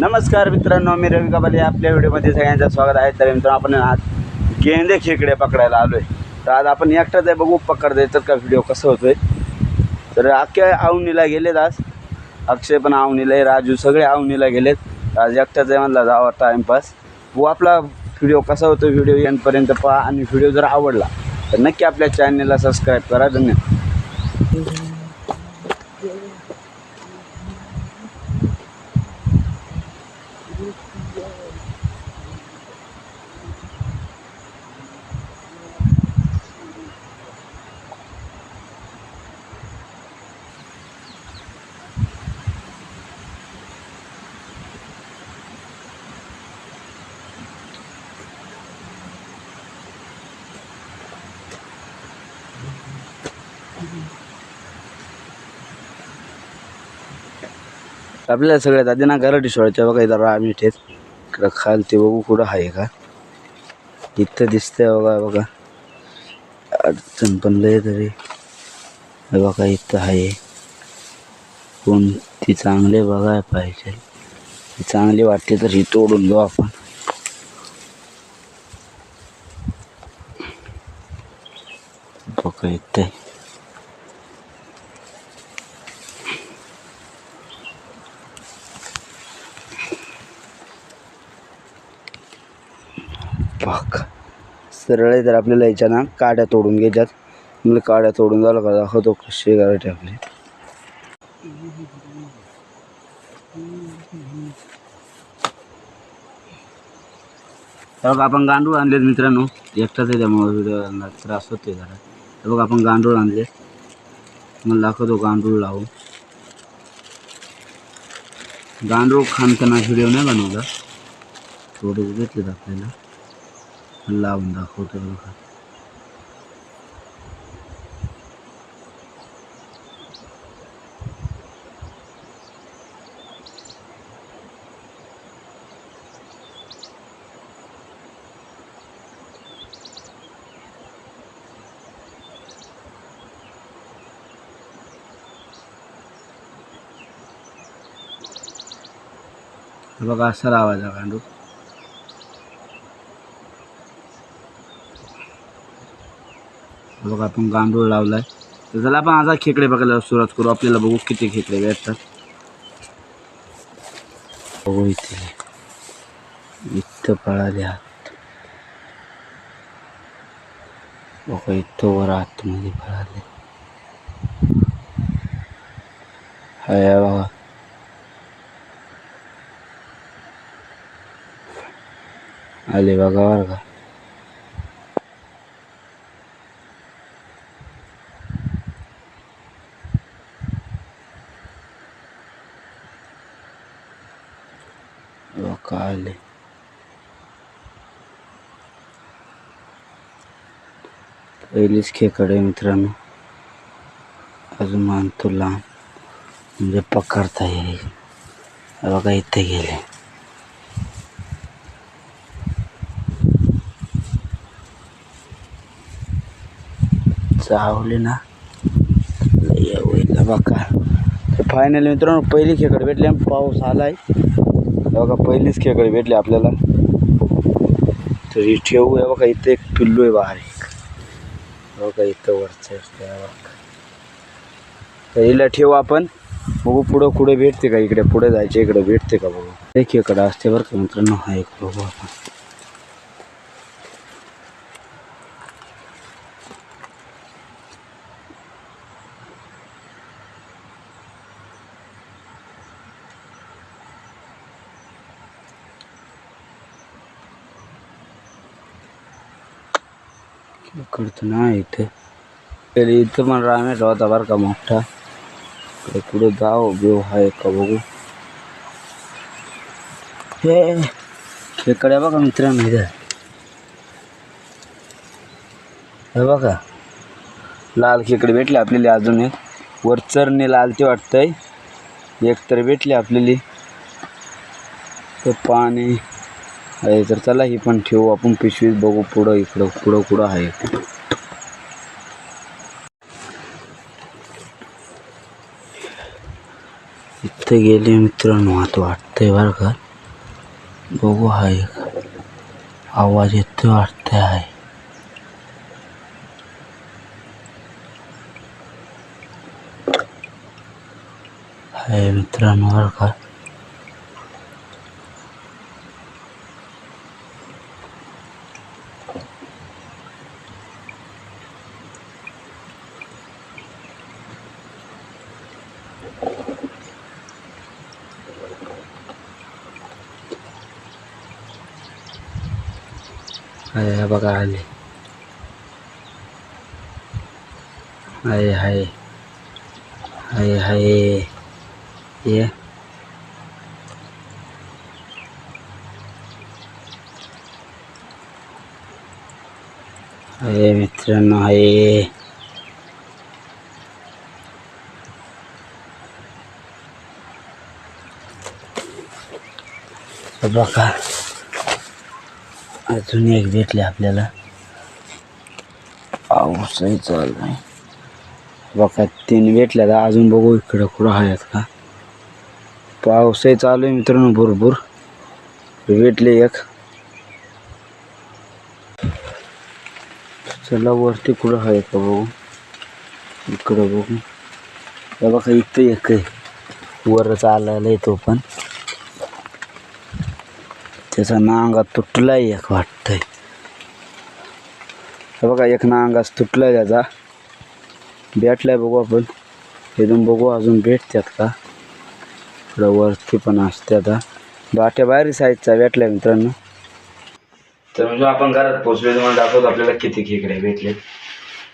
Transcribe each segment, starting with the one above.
नमस्कार मित्रांनो मी रवी कबाले. आपल्या व्हिडिओमध्ये सगळ्यांचं स्वागत आहे. तर मित्रांनो आपण आज गेंदे खेकडे पकडायला आलो आहे तर आज आपण एकटाच आहे बघू पकडता येतात का व्हिडिओ कसं होतोय. तर अख्ख्या आवनीला गेलेत आज. अक्षय पण आवनीला आहे राजू सगळे आवनीला गेलेत. आज एकटाच आहे म्हणला जावा टाईमपास व आपला व्हिडिओ कसा होतो व्हिडिओ येईपर्यंत पहा. आणि व्हिडिओ जर आवडला तर नक्की आपल्या चॅनलला सबस्क्राईब करा. धन्यवाद. आपल्याला सगळ्यात आधी ना गराटी सोडायच्या बघा इथं राम इथेच इकडं खालती बघू कुठं आहे का? इथं दिसतंय बघा बघा. अडचण पण लय तरी. बघा इथं आहे. कोणती चांगले बघाय पाहिजे. चांगली वाटते तर ही तोडून घेऊ आपण. बघा इथं पाक बघ सरळ आहे तर आपल्याला याच्या काड्या तोडून घ्यायच्यात. म्हणजे काड्या तोडून झालं का? दाखवतो कशी करायची आपली बघ आपण गांडूळ आणलेत मित्रांनो. एकटाच आहे त्यामुळे व्हिडिओ त्रास होतोय जरा. बघ आपण गांडूळ आणले. मग दाखवतो गांडूळ लावून. गांडूळ खाणताना व्हिडिओ नाही बनवला. थोडे घेतलेत आपल्याला. लावून दाखवतो बघा हे बघा असा लावायचा गांडूळ बघा आपण गांडूळ लावलाय. तर चला आपण आता खेकडे बघायला सुरुवात करू. आपल्याला बघू किती खेकडे भेटतात. बघू इथे. इथं पळाले आत बघा इथं वर आतमध्ये पळाले. हाय बघा. आले बघा वर का. आले पहिलीच खेकडे मित्रांनो लांब म्हणजे पकडता हे बघा इथे गेले चावले ना। बघा फायनली मित्रांनो पहिली खेकड भेटली आलाय बघा पहिलीच खेळकडे भेटली आपल्याला. तर ही ठेवू आहे बघा इथे एक पिल्लू आहे बारीक बघा इथं वरचं तर हिला ठेवू आपण. बघू पुढं पुढे भेटते का? इकडे पुढे जायचे इकडे भेटते का बघू. एक खेकडा असते बरं का मित्रांनो हा एक बघू आपण. इकडचं नाही इथे. पहिले इथं पण राहण्यात होता बरं का मोठा. इकडे कुठे जाव बिव आहे का बघू. हे इकडे बघा मित्रांनो इथं. हे बघा. लाल खेकडे भेटले आपल्याला अजून एक. वर चरणे लाल ते वाटतंय. एक तर भेटली आपल्याली. तर पाणी. आहे तर चला ही पण ठेवू. आपण पिशवीत बघू पुढं इकडं पुढं कुठं आहे. इथं गेले मित्रांनो आता वाटतंय बरं का. बघू आहे आवाज येतो वाटतं आहे. हाय मित्रांनो बरं का. हाय हा बघा आले हाय हाय हाय हाय ये हाय मित्रांनो हाय हे बघा अजून एक भेटले आपल्याला. पाऊसही चालू आहे बघा तीन भेटल्या तर अजून बघू इकडं कुठं आहेत का. पाऊसही चालू आहे मित्रांनो भरपूर. भेटले एक. चला वरती कुठं आहे का बघू. इकडं बघू. बघा इथं एक आहे. वरच आलेला आहे तो पण. त्याचा नांगा तुटलाय एक वाटतंय. बघा एक नांगाच तुटलाय त्याचा. भेटलाय बघू आपण. इथून बघू अजून भेटतात का? थोडं वरती पण असते आता बाट्या बाहेर साईजचा भेटलाय मित्रांनो. तर म्हणजे आपण घरात पोचलो तुम्हाला दाखवतो आपल्याला किती खेकडे भेटले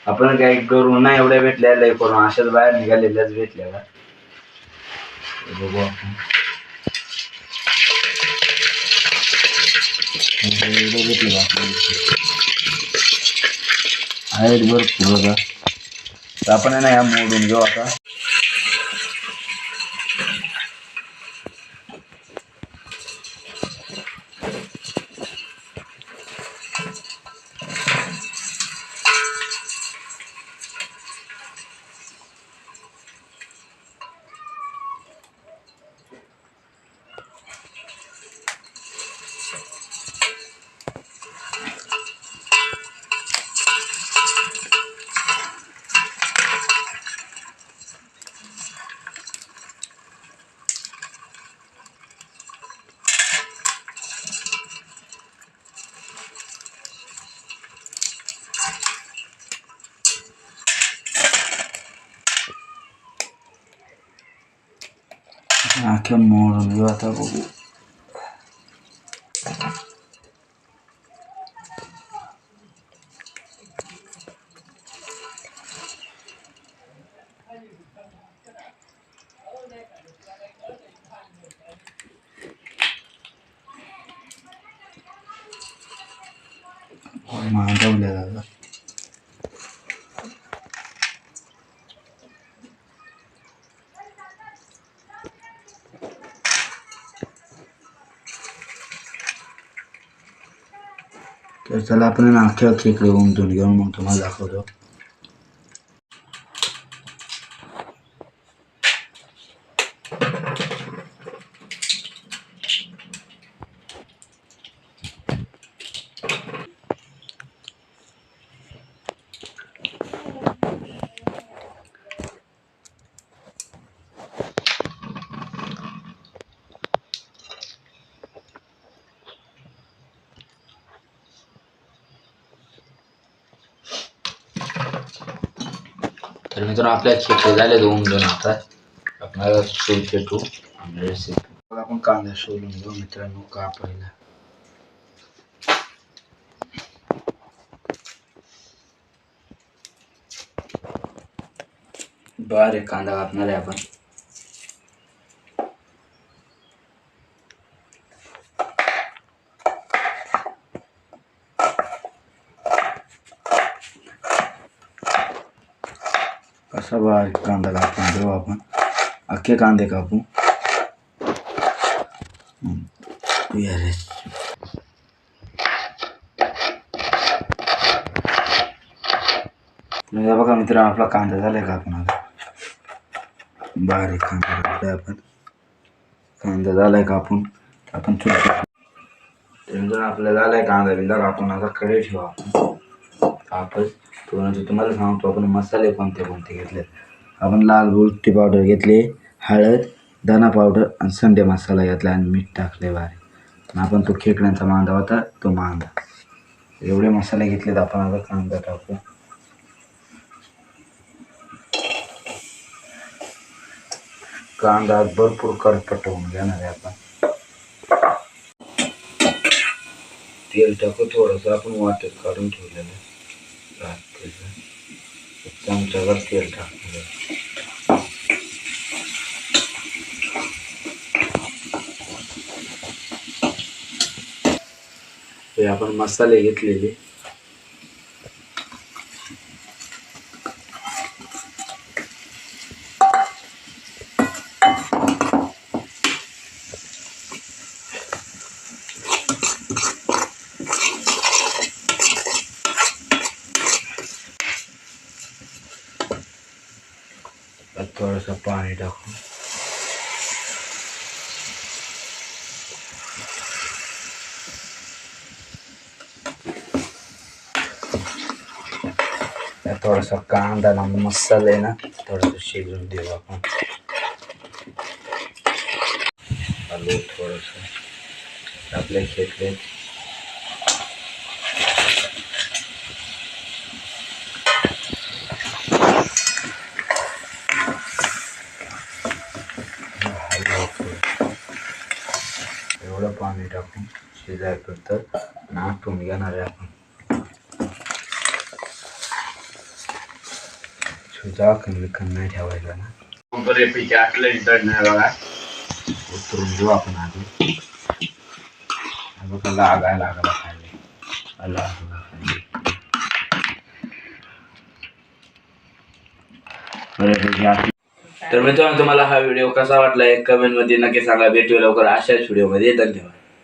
आपण काही करू नाही एवढ्या भेटल्या लय करून अशाच बाहेर निघालेल्याच भेटल्या का? बघू आपण. एवढं भेटलं का भरपूर बघा. आपण आहे ना मोडून घेऊ आता. अख्ख्या मोडून घेऊ आता बघू तर चला आपण आणखी इकडे होऊन उमटून घेऊन मग तुम्हाला दाखवतो. मित्रांनो आपल्या खेकडे झाले दोन दोन आता आपल्याला चूल पेटू आपण कांदा सोलून घेऊ मित्रांनो का पहिला? बारे कांदा कापणार आहे आपण. कसा बारीक कांदा कापून घेऊ आपण अख्खे कांदे कापू हम्म. ये रे. म्हणजे बघा मित्र आपला कांदा झालाय का आपण आता बारीक कांदा कापलाय आपण कांदा झालाय का आपण आपण चुल तर आपल्याला झालाय कांदा बिंदा कापून आता कडे ठेवा आपण तो म्हणजे तुम्हाला सांगतो आपण मसाले कोणते कोणते घेतले आपण लाल बुलटी पावडर घेतली हळद धना पावडर आणि संडे मसाला घेतला आणि मीठ टाकले बारीक. आपण तो खेकड्यांचा मांदा होता तो मांदा एवढे मसाले घेतलेत आपण आता कांदा टाकू. कांदा भरपूर करपट होऊन घेणार आहे आपण तेल टाकू थोडंसं आपण वाटत काढून ठेवलेलं रात्रीचं चमच्यावर तेल टाकलं हे आपण मसाले घेतलेले. थोडंसं पाणी टाकू त्यात थोडासा कांदा ना मसाला आहे ना थोडंसं शिजून देऊ आपण आलू थोडंसं आपले शेतले एवढं पाणी टाकून शिजायपर्यंत नाटून घेणार आहे आपण. नाही ठेवायचा ना. दडणार बघा. उतरून घेऊ आपण आधी. बघा लागला लागला तर मित्रांनो तुम्हाला हा व्हिडिओ कसा वाटला एक कमेंटमध्ये नक्की सांगा. भेटूया लवकर अशाच व्हिडिओमध्ये धन्यवाद.